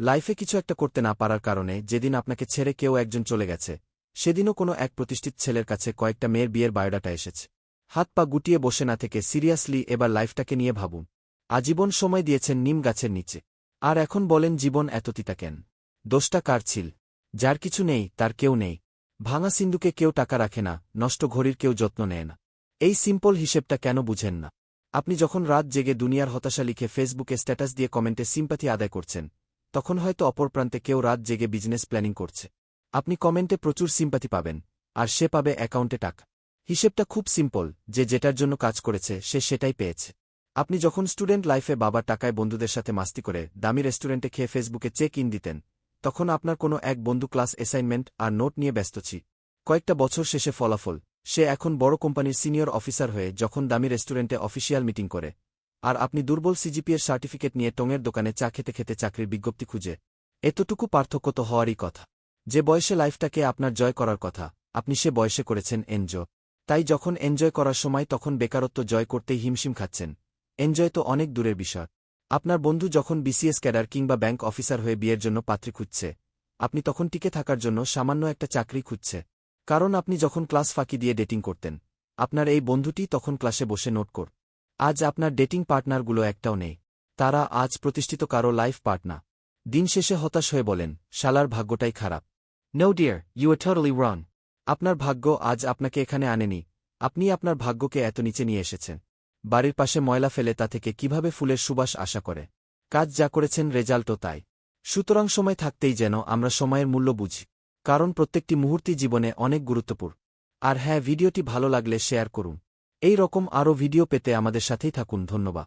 লাইফে কিছু একটা করতে না পারার কারণে যেদিন আপনাকে ছেড়ে কেউ একজন চলে গেছে, সেদিনও কোনো এক প্রতিষ্ঠিত ছেলের কাছে কয়েকটা মেয়ের বিয়ের বায়োডাটা এসেছে। হাত পা গুটিয়ে বসে না থেকে সিরিয়াসলি এবার লাইফটাকে নিয়ে ভাবুন। আজীবন সময় দিয়েছেন নিম গাছের নিচে। আর এখন বলেন জীবন এত তিতা কেন? দোষটা কার ছিল? যার কিছু নেই, তার কেউ নেই। ভাঙা সিন্ধুকে কেউ টাকা রাখে না, নষ্ট ঘড়ির কেউ যত্ন নেয় না। এই সিম্পল হিসেবটা কেন বুঝেন না? আপনি যখন রাত জেগে দুনিয়ার হতাশা লিখে ফেসবুকে স্ট্যাটাস দিয়ে কমেন্টে সিম্পাথি আদায় করছেন তখন হয়তো অপর প্রান্তে কেউ রাত জেগে বিজনেস প্ল্যানিং করছে। আপনি কমেন্টে প্রচুর সিম্পাতি পাবেন, আর সে পাবে অ্যাকাউন্টে টাকা। হিসেবটা খুব সিম্পল যে যেটার জন্য কাজ করেছে, সে সেটাই পেয়েছে। আপনি যখন স্টুডেন্ট লাইফে বাবার টাকায় বন্ধুদের সাথে মাস্তি করে, দামি রেস্টুরেন্টে খেয়ে ফেসবুকে চেক ইন দিতেন, তখন আপনার কোনো এক বন্ধু ক্লাস অ্যাসাইনমেন্ট আর নোট নিয়ে ব্যস্ত ছি। কয়েকটা বছর শেষে ফলাফল, সে এখন বড় কোম্পানির সিনিয়র অফিসার হয়ে যখন দামি রেস্টুরেন্টে অফিসিয়াল মিটিং করে আর আপনি দুর্বল সিজিপিএর সার্টিফিকেট নিয়ে টঙের দোকানে চা খেতে খেতে চাকরির বিজ্ঞপ্তি খুঁজে। এতটুকু পার্থক্য তো হওয়ারই কথা। যে বয়সে লাইফটাকে আপনার জয় করার কথা, আপনি সে বয়সে করেছেন এনজয়। তাই যখন এনজয় করার সময় তখন বেকারত্ব জয় করতেই হিমশিম খাচ্ছেন। এনজয় তো অনেক দূরের বিষয়। আপনার বন্ধু যখন বিসিএস ক্যাডার কিংবা ব্যাংক অফিসার হয়ে বিয়ের জন্য পাত্রী খুঁজছে, আপনি তখন টিকে থাকার জন্য সামান্য একটা চাকরি খুঁজছে। কারণ আপনি যখন ক্লাস ফাঁকি দিয়ে ডেটিং করতেন, আপনার এই বন্ধুটি তখন ক্লাসে বসে নোট কর আজ আপনার ডেটিং পার্টনারগুলো একটাও নেই। তারা আজ প্রতিষ্ঠিত কারও লাইফ পার্টনার। দিন শেষে হতাশ হয়ে বলেন, শালার ভাগ্যটাই খারাপ। No dear you are wrong আপনার ভাগ্য আজ আপনাকে এখানে আনেনি। আপনি আপনার ভাগ্যকে এত নিচে নিয়ে এসেছেন। বাড়ির পাশে ময়লা ফেলে তা থেকে কীভাবে ফুলের সুবাস আশা করে? কাজ যা করেছেন রেজাল্টও তাই। সুতরাং সময় থাকতেই যেন আমরা সময়ের মূল্য বুঝি। কারণ প্রত্যেকটি মুহূর্তই জীবনে অনেক গুরুত্বপূর্ণ। আর হ্যাঁ ভিডিওটি ভালো লাগলে শেয়ার করুন। এই রকম আরও ভিডিও পেতে আমাদের সাথেই থাকুন। ধন্যবাদ।